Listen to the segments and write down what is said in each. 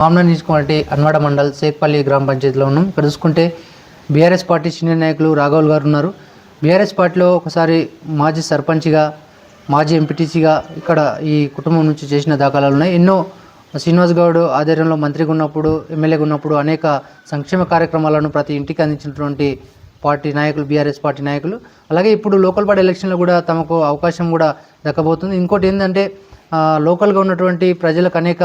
మామూలు నియోజకవర్గం అన్వాడ మండల్ సేక్పల్లి గ్రామ పంచాయతీలో ఉన్నాం. ఇక్కడ చూసుకుంటే బీఆర్ఎస్ పార్టీ సీనియర్ నాయకులు రాఘవుల్ గారు ఉన్నారు. బీఆర్ఎస్ పార్టీలో ఒకసారి మాజీ సర్పంచ్గా మాజీ ఎంపీటీసీగా ఇక్కడ ఈ కుటుంబం నుంచి చేసిన దాఖలాలు ఉన్నాయి. ఎన్నో శ్రీనివాస్ గౌడ్ ఆధ్వర్యంలో మంత్రిగా ఉన్నప్పుడు ఎమ్మెల్యేగా ఉన్నప్పుడు అనేక సంక్షేమ కార్యక్రమాలను ప్రతి ఇంటికి అందించినటువంటి పార్టీ నాయకులు బీఆర్ఎస్ పార్టీ నాయకులు. అలాగే ఇప్పుడు లోకల్ పార్టీ ఎలక్షన్లో కూడా తమకు అవకాశం కూడా దక్కబోతుంది. ఇంకోటి ఏంటంటే లోకల్గా ఉన్నటువంటి ప్రజలకు అనేక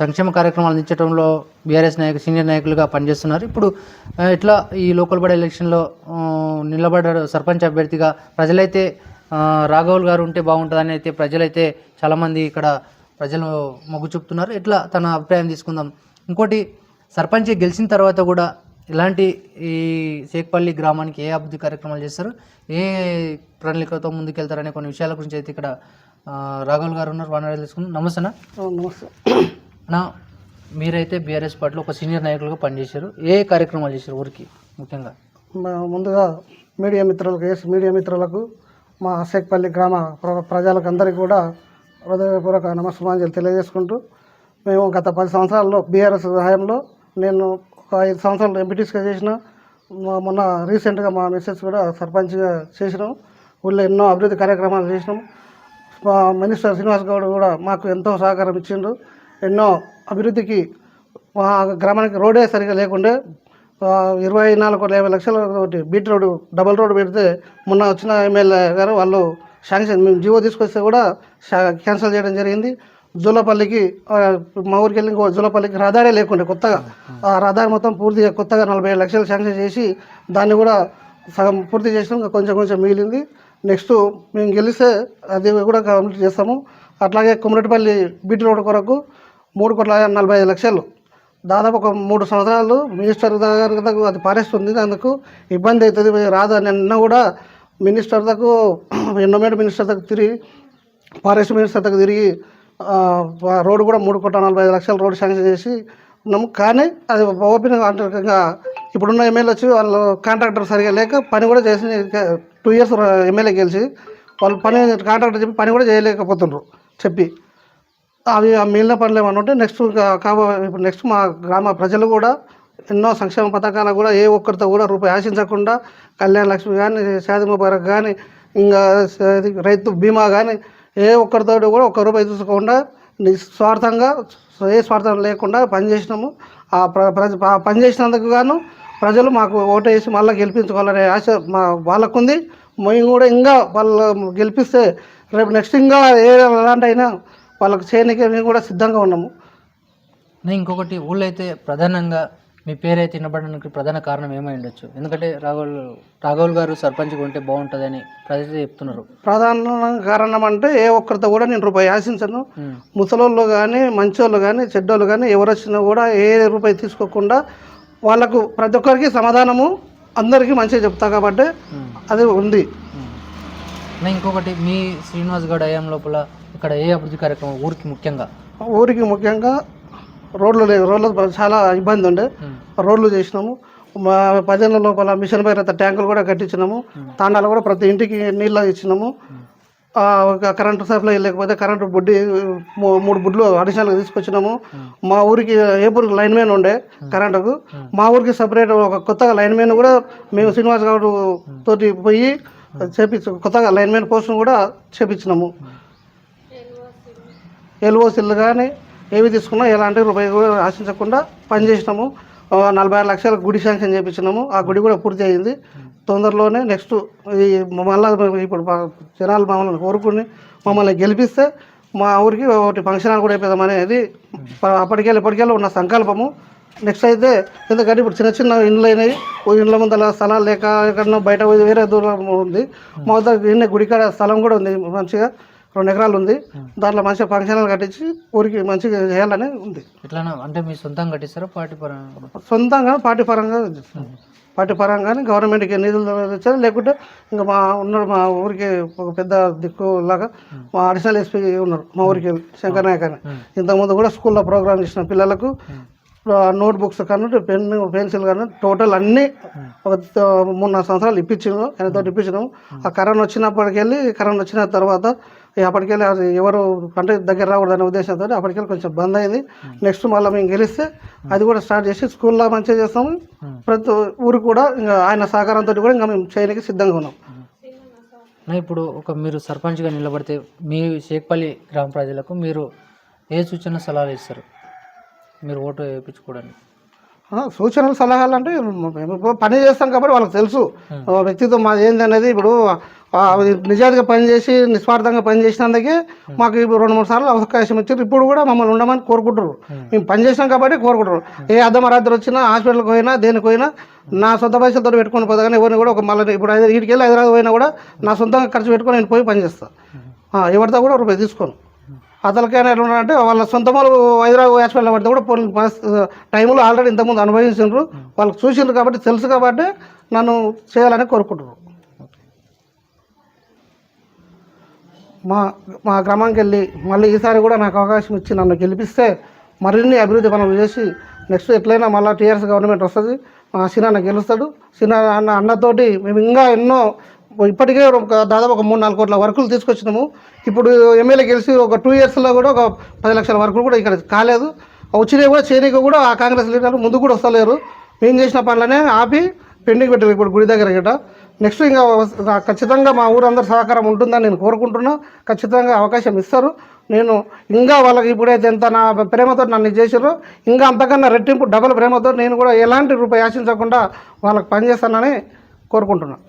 సంక్షేమ కార్యక్రమాలు అందించడంలో బీఆర్ఎస్ నాయకు సీనియర్ నాయకులుగా పనిచేస్తున్నారు. ఇప్పుడు ఇట్లా ఈ లోకల్ బాడీ ఎలక్షన్లో ఆ, నిలబడ్డారు సర్పంచ్ అభ్యర్థిగా ప్రజలైతే రాఘవుల్ గారు ఉంటే బాగుంటుందని అయితే ప్రజలైతే చాలామంది ఇక్కడ ప్రజలు మొగ్గు చూపుతున్నారు. ఇట్లా తన అభిప్రాయం తీసుకుందాం. ఇంకోటి సర్పంచ్ గెలిచిన తర్వాత కూడా ఇలాంటి ఈ శేక్పల్లి గ్రామానికి ఏ అభివృద్ధి కార్యక్రమాలు చేస్తారు? ఏ ప్రణాళికతో ముందుకెళ్తారనే కొన్ని విషయాల గురించి అయితే ఇక్కడ రాఘవుల్ గారు ఉన్నారు వాడిని తెలుసుకుందాం. నమస్తే అన్న. నమస్తే. అన్న మీరైతే బీఆర్ఎస్ పార్టీలో ఒక సీనియర్ నాయకులుగా పనిచేశారు. ఏ కార్యక్రమాలు చేశారు ఊరికి ముఖ్యంగా? ముందుగా మీడియా మిత్రులకు ఎస్ మీడియా మిత్రులకు మా అసేక్పల్లి గ్రామ ప్ర- ప్రజలకు అందరికీ కూడా హృదయపూర్వక నమస్కారాలు తెలియజేసుకుంటూ మేము గత పది సంవత్సరాల్లో బీఆర్ఎస్ సహాయంలో నేను ఒక ఐదు సంవత్సరాలు ఎంపీటీస్గా చేసిన మొన్న రీసెంట్గా మా మిస్సెస్ కూడా సర్పంచ్గా చేసినాం. ఊళ్ళో ఎన్నో అభివృద్ధి కార్యక్రమాలు చేసినాం. మా మినిస్టర్ శ్రీనివాస్ గౌడ్ కూడా మాకు ఎంతో సహకారం ఇచ్చిండు. ఎన్నో అభివృద్ధికి మా గ్రామానికి రోడే సరిగా లేకుండే ఇరవై నాలుగు కోట్ల యాభై లక్షల ఒకటి బీట్ రోడ్డు డబల్ రోడ్డు పెడితే మొన్న వచ్చిన ఎమ్మెల్యే గారు వాళ్ళు శాంక్షన్ మేము జీవో తీసుకొస్తే కూడా క్యాన్సిల్ చేయడం జరిగింది. జూలపల్లికి మా ఊరికి వెళ్ళి ఇంకో జూలపల్లికి రహదారే లేకుండే కొత్తగా. ఆ రహదారి మొత్తం పూర్తిగా కొత్తగా నలభై లక్షలు శాంక్షన్ చేసి దాన్ని కూడా సగం పూర్తి చేసినాం కొంచెం కొంచెం మిగిలింది. నెక్స్ట్ మేము గెలిస్తే అది కూడా కంప్లీట్ చేస్తాము. అట్లాగే కుమ్మరెడ్డిపల్లి బీట్ రోడ్డు కొరకు మూడు కోట్ల నలభై ఐదు లక్షలు. దాదాపు ఒక మూడు సంవత్సరాలు మినిస్టర్ దగ్గరకు అది పారేస్తుంది. అందుకు ఇబ్బంది అవుతుంది. రాదు అని నిన్న కూడా మినిస్టర్ దగ్గర ఎన్నోమేట మినిస్టర్ దగ్గర తిరిగి ఫారెస్ట్ మినిస్టర్ దగ్గర తిరిగి రోడ్డు కూడా మూడు కోట్ల నలభై ఐదు లక్షల రోడ్డు శాంక్షన్ చేసి ఉన్నాము. కానీ అది ఓపెన్ అంతర్గతంగా ఇప్పుడున్న ఎమ్మెల్యే వచ్చి వాళ్ళు కాంట్రాక్టర్ సరిగా లేక పని కూడా చేసి టూ ఇయర్స్ ఎమ్మెల్యే గెలిచి వాళ్ళు పని కాంట్రాక్టర్ చెప్పి పని కూడా చేయలేకపోతున్నారు చెప్పి. అవి ఆ మిగిలిన పనులు ఏమన్నా ఉంటే నెక్స్ట్ కాబో ఇప్పుడు నెక్స్ట్ మా గ్రామ ప్రజలు కూడా ఎన్నో సంక్షేమ పథకాలు కూడా ఏ ఒక్కరితో కూడా రూపాయి ఆశించకుండా కళ్యాణ లక్ష్మి కానీ షాది ముబారక్ కానీ ఇంకా రైతు బీమా కానీ ఏ ఒక్కరితో కూడా ఒక్క రూపాయి తీసుకోకుండా నిస్వార్థంగా ఏ స్వార్థం లేకుండా పనిచేసినాము. ఆ ప్ర ప్రజ ఆ పని గాను ప్రజలు మాకు ఓటు వేసి మళ్ళీ గెలిపించుకోవాలనే ఆశ మా వాళ్ళకుంది. మేము కూడా ఇంకా వాళ్ళు గెలిపిస్తే రేపు నెక్స్ట్ ఇంకా ఏ ఎలాంటి అయినా వాళ్ళకి చేయడానికి మేము కూడా సిద్ధంగా ఉన్నాము. నేను ఇంకొకటి ఊళ్ళో అయితే ప్రధానంగా మీ పేరైతే వినబడడానికి ప్రధాన కారణం ఏమై ఉండొచ్చు? ఎందుకంటే రాఘవుల్ రాఘవుల్ గారు సర్పంచ్గా ఉంటే బాగుంటుందని ప్రజలు చెప్తున్నారు. ప్రధాన కారణం అంటే ఏ ఒక్కరితో కూడా నేను రూపాయి ఆశించను. ముసలోళ్ళు కానీ మంచోళ్ళు కానీ చెడ్డోళ్ళు కానీ ఎవరు వచ్చినా కూడా ఏ రూపాయి తీసుకోకుండా వాళ్ళకు ప్రతి ఒక్కరికి సమాధానము అందరికీ మంచిగా చెప్తా కాబట్టి. అది ఉంది. ఇంకొకటి మీ శ్రీనివాస్ గౌడ్ అయ్యాం లోపల ఇక్కడ ఏ అభివృద్ధి కార్యక్రమం ఊరికి ముఖ్యంగా? ఊరికి ముఖ్యంగా రోడ్లు లేవు. రోడ్లు చాలా ఇబ్బంది ఉండే. రోడ్లు చేసినాము. మా పదేళ్ళ లోపల మిషన్ భైరత ట్యాంకులు కూడా కట్టించినాము. తాండాలు కూడా ప్రతి ఇంటికి నీళ్ళు ఇచ్చినాము. కరెంటు సప్లై లేకపోతే కరెంటు బుడ్డి మూడు బుడ్లు అడిషనల్గా తీసుకొచ్చినాము. మా ఊరికి ఏపూరికి లైన్ మ్యాన్ ఉండే కరెంటుకు. మా ఊరికి సపరేట్ ఒక కొత్తగా లైన్ మ్యాన్ కూడా మేము శ్రీనివాస్ గౌడ్ తోటి పోయి చేపించు కొత్తగా లైన్ మ్యాన్ పోస్ట్ కూడా చేపించినాము ఎల్ఓసీలు కానీ ఏవి తీసుకున్నా ఎలాంటి రూపాయి కూడా ఆశించకుండా పనిచేసినాము. నలభై ఆరు లక్షల గుడి శాంక్షన్ చేయించినాము ఆ గుడి కూడా పూర్తి అయింది. తొందరలోనే నెక్స్ట్ ఈ మళ్ళీ ఇప్పుడు జనాలు మమ్మల్ని కోరుకుని మమ్మల్ని గెలిపిస్తే మా ఊరికి ఒకటి ఫంక్షన్ హాల్ కూడా అయిపోదాం అనేది అప్పటికెళ్ళి ఇప్పటికెళ్ళి ఉన్న సంకల్పము. నెక్స్ట్ అయితే ఎందుకంటే ఇప్పుడు చిన్న చిన్న ఇండ్లు అయినాయి. ఓ ఇండ్ల ముందర స్థలాలు లేక ఎక్కడన్నా బయట వేరే దూరం ఉంది. మా దగ్గర ఇన్ని గుడికాడ స్థలం కూడా ఉంది. మంచిగా రెండు ఎకరాలు ఉంది. దాంట్లో మంచిగా ఫంక్షన్ హాల్ కట్టించి ఊరికి మంచిగా చేయాలని ఉంది. అంటే మీ సొంతంగా కట్టిస్తారా? పార్టీ పరంగా? సొంతంగా పార్టీ పరంగా. పార్టీ పరంగానే గవర్నమెంట్కి నిధులు తెచ్చారు లేకుంటే ఇంకా మా ఉన్నాడు మా ఊరికి ఒక పెద్ద దిక్కు లాగా మా అడిషనల్ ఎస్పీ ఉన్నారు మా ఊరికి శంకర్ నాయక్ అని. ఇంతకుముందు కూడా స్కూల్లో ప్రోగ్రామ్ చేసిన పిల్లలకు నోట్బుక్స్ కానీ పెన్ పెన్సిల్ కానీ టోటల్ అన్నీ ఒక మూడు నాలుగు సంవత్సరాలు ఇప్పించాము ఆయనతో ఇప్పించినాము. ఆ కరోనా వచ్చినప్పటికెళ్ళి కరోనా వచ్చిన తర్వాత అప్పటికెళ్ళి అది ఎవరు అంటే దగ్గర రాకూడదనే ఉద్దేశంతో అప్పటికెళ్ళి కొంచెం బంద్ అయింది. నెక్స్ట్ మళ్ళీ మేము గెలిస్తే అది కూడా స్టార్ట్ చేసి స్కూల్లో మంచిగా చేస్తాము. ప్రతి ఊరు కూడా ఇంకా ఆయన సహకారంతో కూడా ఇంకా మేము చేయడానికి సిద్ధంగా ఉన్నాం. ఇప్పుడు ఒక మీరు సర్పంచ్గా నిలబడితే మీ షేక్పల్లి గ్రామ ప్రజలకు మీరు ఏ సూచన సలహాలు ఇస్తారు? మీరు ఓటు వేయించుకోవడానికి? సూచనలు సలహాలు అంటే మేము ఇప్పుడు పని చేస్తాం కాబట్టి వాళ్ళకి తెలుసు. వ్యక్తిత్వం మాది ఏందనేది ఇప్పుడు నిజాయితీగా పనిచేసి నిస్వార్థంగా పనిచేసినందుకే మాకు ఇప్పుడు రెండు మూడు సార్లు అవకాశం ఇచ్చారు. ఇప్పుడు కూడా మమ్మల్ని ఉండమని కోరుకుంటారు మేము. పని చేసినాం కాబట్టి కోరుకుంటారు ఏ అర్ధమరాత్రి వచ్చినా హాస్పిటల్కి పోయినా దేనికి పోయినా నా సొంత పైసలతో పెట్టుకొని పోతా కానీ ఎవరిని కూడా ఒక మళ్ళీ ఇప్పుడు వీటికి వెళ్ళి హైదరాబాద్ పోయినా కూడా నా సొంతంగా ఖర్చు పెట్టుకొని నేను పోయి పని చేస్తాను ఎవరితో కూడా రూపాయి తీసుకోను. అతనికైనా ఎట్లా ఉన్నారంటే వాళ్ళ సొంత వాళ్ళు హైదరాబాద్ హాస్పిటల్ పడితే కూడా పోలింగ్ టైంలో ఆల్రెడీ ఇంతకుముందు అనుభవించారు వాళ్ళకి చూసిండ్రు కాబట్టి తెలుసు కాబట్టి నన్ను చేయాలని కోరుకుంటున్నారు. మా మా గ్రామానికి వెళ్ళి మళ్ళీ ఈసారి కూడా నాకు అవకాశం ఇచ్చి నన్ను గెలిపిస్తే మరిన్ని అభివృద్ధి పనులు చేసి నెక్స్ట్ ఎట్లయినా మళ్ళీ టీఆర్ఎస్ గవర్నమెంట్ వస్తుంది. మా సినాన్న గెలుస్తాడు. సినా అన్న అన్నతోటి మేము ఇంకా ఎన్నో ఇప్పటికే ఒక దాదాపు ఒక మూడు నాలుగు కోట్ల వర్కులు తీసుకొచ్చినాము. ఇప్పుడు ఎమ్మెల్యే గెలిచి ఒక టూ ఇయర్స్లో కూడా ఒక పది లక్షల వర్కులు కూడా ఇక్కడ కాలేదు. వచ్చినవి కూడా చేయనీకి కూడా ఆ కాంగ్రెస్ లీడర్లు ముందు కూడా వస్తలేరు. మేము చేసిన పనులనే ఆపి పెండింగ్ పెట్టారు ఇప్పుడు గుడి దగ్గర గిట్ట నెక్స్ట్ ఇంకా ఖచ్చితంగా మా ఊరందరి సహకారం ఉంటుందని నేను కోరుకుంటున్నా. ఖచ్చితంగా అవకాశం ఇస్తారు. నేను ఇంకా వాళ్ళకి ఇప్పుడైతే ఎంత నా ప్రేమతో నన్ను చేసారో ఇంకా అంతకన్నా రెట్టింపు డబల్ ప్రేమతో నేను కూడా ఎలాంటి రూపాయి ఆశించకుండా వాళ్ళకి పనిచేస్తానని కోరుకుంటున్నాను